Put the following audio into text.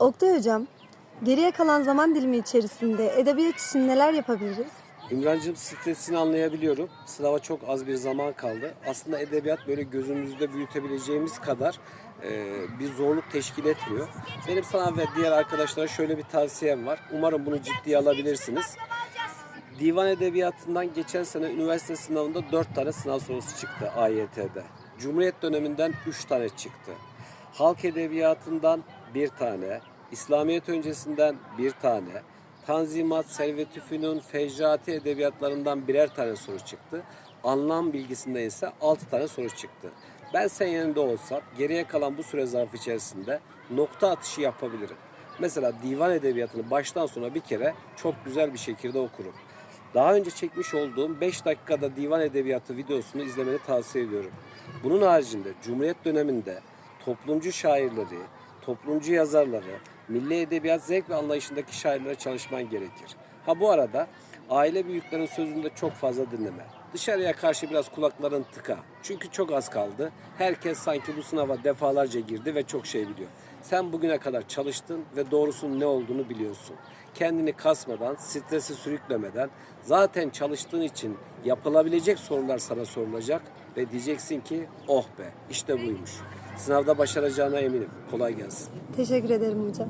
Oktay Hocam, geriye kalan zaman dilimi içerisinde edebiyat için neler yapabiliriz? İmrancığım stresini anlayabiliyorum. Sınava çok az bir zaman kaldı. Aslında edebiyat böyle gözümüzde büyütebileceğimiz kadar e, bir zorluk teşkil etmiyor. Benim sana ve diğer arkadaşlara şöyle bir tavsiyem var. Umarım bunu ciddiye alabilirsiniz. Divan Edebiyatı'ndan geçen sene üniversite sınavında 4 tane sınav sorusu çıktı AYT'de. Cumhuriyet döneminden 3 tane çıktı. Halk Edebiyatı'ndan bir tane, İslamiyet öncesinden bir tane, Tanzimat, Servet-i Fünun, Fecrati edebiyatlarından birer tane soru çıktı. Anlam bilgisinden ise 6 tane soru çıktı. Ben sen yanında olsam geriye kalan bu süre zarfı içerisinde nokta atışı yapabilirim. Mesela divan edebiyatını baştan sona bir kere çok güzel bir şekilde okurum. Daha önce çekmiş olduğum 5 dakikada divan edebiyatı videosunu izlemeni tavsiye ediyorum. Bunun haricinde Cumhuriyet döneminde toplumcu şairleri, toplumcu yazarları, milli edebiyat zevk ve anlayışındaki şairlere çalışman gerekir. Ha bu arada aile büyüklerin sözünü de çok fazla dinleme. Dışarıya karşı biraz kulakların tıka. Çünkü çok az kaldı. Herkes sanki bu sınava defalarca girdi ve çok şey biliyor. Sen bugüne kadar çalıştın ve doğrusunun ne olduğunu biliyorsun. Kendini kasmadan, stresi sürüklemeden zaten çalıştığın için yapılabilecek sorular sana sorulacak ve diyeceksin ki oh be işte buymuş. Sınavda başaracağına eminim. Kolay gelsin. Teşekkür ederim hocam.